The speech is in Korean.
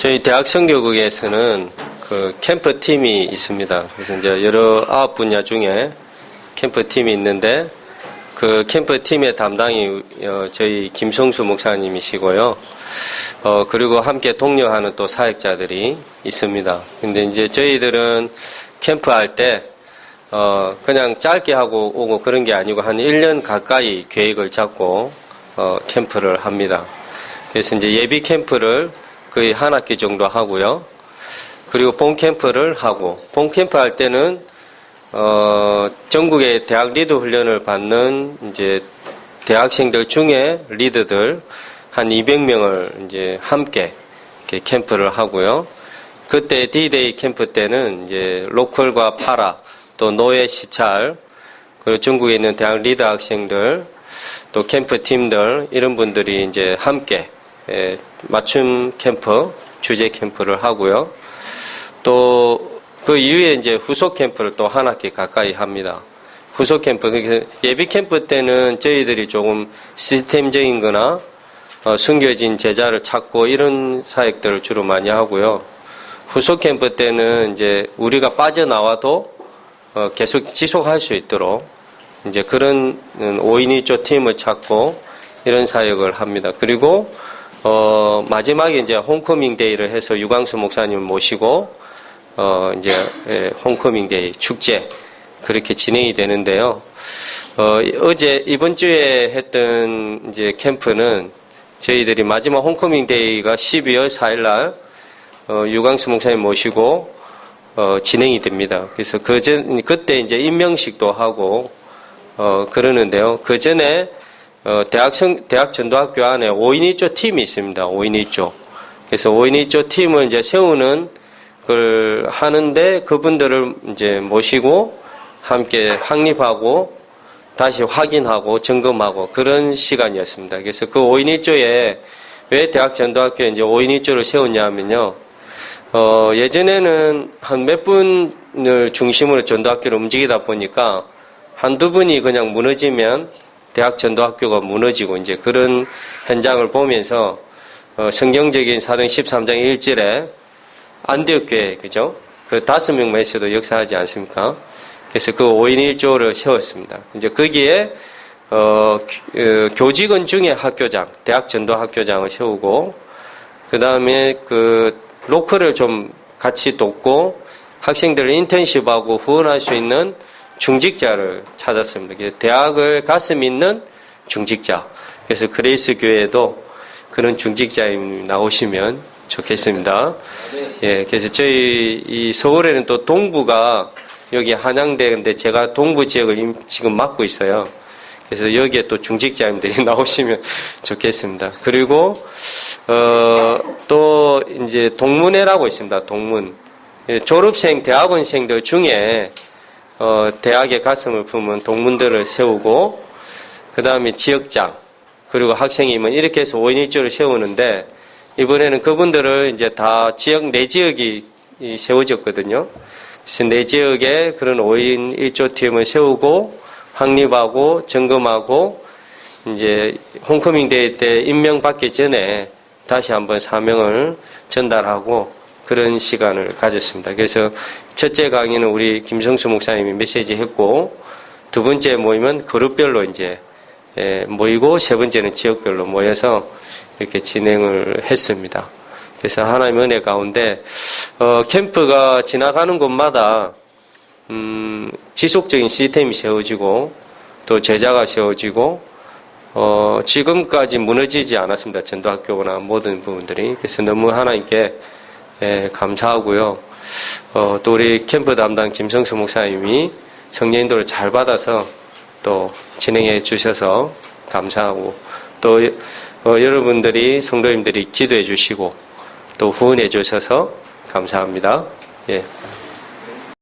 저희 대학 선교국에서는 그 캠프 팀이 있습니다. 그래서 이제 여러 아홉 분야 중에 캠프 팀이 있는데 그 캠프 팀의 담당이 어, 저희 김성수 목사님이시고요. 어, 그리고 함께 동료하는 또 사역자들이 있습니다. 근데 이제 저희들은 캠프 할 때, 어, 그냥 짧게 하고 오고 그런 게 아니고 한 1년 가까이 계획을 잡고, 어, 캠프를 합니다. 그래서 이제 예비 캠프를 거의 한 학기 정도 하고요. 그리고 본 캠프를 하고, 본 캠프 할 때는 어, 전국의 대학 리더 훈련을 받는 이제 대학생들 중에 리더들 한 200명을 이제 함께 이렇게 캠프를 하고요. 그때 D-Day 캠프 때는 이제 로컬과 파라 또 노예 시찰 그리고 중국에 있는 대학 리더 학생들 또 캠프 팀들 이런 분들이 이제 함께 예, 맞춤 캠프 주제 캠프를 하고요. 또 그 이후에 이제 후속 캠프를 또 한 학기 가까이 합니다. 후속 캠프, 그래서 예비 캠프 때는 저희들이 조금 시스템적인 거나 어, 숨겨진 제자를 찾고 이런 사역들을 주로 많이 하고요. 후속 캠프 때는 이제 우리가 빠져나와도 어, 계속 지속할 수 있도록 이제 그런 5인 1조 팀을 찾고 이런 사역을 합니다. 그리고 어, 마지막에 이제 홈커밍 데이를 해서 유광수 목사님 모시고 어, 이제, 예, 홈커밍 데이 축제, 그렇게 진행이 되는데요. 어, 어제, 이번 주에 했던 이제 캠프는 저희들이 마지막 홈커밍 데이가 12월 4일 날, 어, 유광수 목사님 모시고, 어, 진행이 됩니다. 그래서 그 전, 그때 이제 임명식도 하고, 어, 그러는데요. 그 전에, 어, 대학생, 대학 전도학교 안에 5인 1조 팀이 있습니다. 5인 1조. 그래서 5인 1조 팀을 이제 세우는 그걸 하는데 그분들을 이제 모시고 함께 확립하고 다시 확인하고 점검하고 그런 시간이었습니다. 그래서 그 5인 1조에 왜 대학 전도학교에 이제 5인 1조를 세웠냐 하면요. 어, 예전에는 한 몇 분을 중심으로 전도학교를 움직이다 보니까 한두 분이 그냥 무너지면 대학 전도학교가 무너지고 이제 그런 현장을 보면서 어, 성경적인 사도행 13장 1절에 안디옥 교회, 그죠? 그 다섯 명만 있어도 역사하지 않습니까? 그래서 그 5인 1조를 세웠습니다. 이제 거기에, 어, 어, 교직원 중에 학교장, 대학 전도 학교장을 세우고, 그 다음에 그, 로컬을 좀 같이 돕고, 학생들을 인턴십하고 후원할 수 있는 중직자를 찾았습니다. 대학을 가슴 있는 중직자. 그래서 그레이스 교회에도 그런 중직자님 나오시면 좋겠습니다. 예, 그래서 저희 이 서울에는 또 동부가 여기 한양대인데 제가 동부 지역을 지금 맡고 있어요. 그래서 여기에 또 중직자님들이 나오시면 좋겠습니다. 그리고 어 또 이제 동문회라고 있습니다. 동문 예, 졸업생 대학원생들 중에 어 대학의 가슴을 품은 동문들을 세우고 그 다음에 지역장 그리고 학생이면 이렇게 해서 5인 1조를 세우는데 이번에는 그분들을 이제 다 지역 내 지역이 세워졌거든요. 그래서 내 지역에 그런 5인 1조 팀을 세우고 확립하고 점검하고 이제 홈커밍 데이 때 임명받기 전에 다시 한번 사명을 전달하고 그런 시간을 가졌습니다. 그래서 첫째 강의는 우리 김성수 목사님이 메시지 했고 두 번째 모임은 그룹별로 이제 예, 모이고 세 번째는 지역별로 모여서 이렇게 진행을 했습니다. 그래서 하나님의 은혜 가운데 어, 캠프가 지나가는 곳마다 음, 지속적인 시스템이 세워지고 또 제자가 세워지고 어, 지금까지 무너지지 않았습니다. 전도학교나 모든 부분들이 그래서 너무 하나님께 예, 감사하고요. 어, 또 우리 캠프 담당 김성수 목사님이 성령 인도를 잘 받아서 또 진행해 주셔서 감사하고 또 어, 여러분들이 성도님들이 기도해 주시고 또 후원해 주셔서 감사합니다. 예.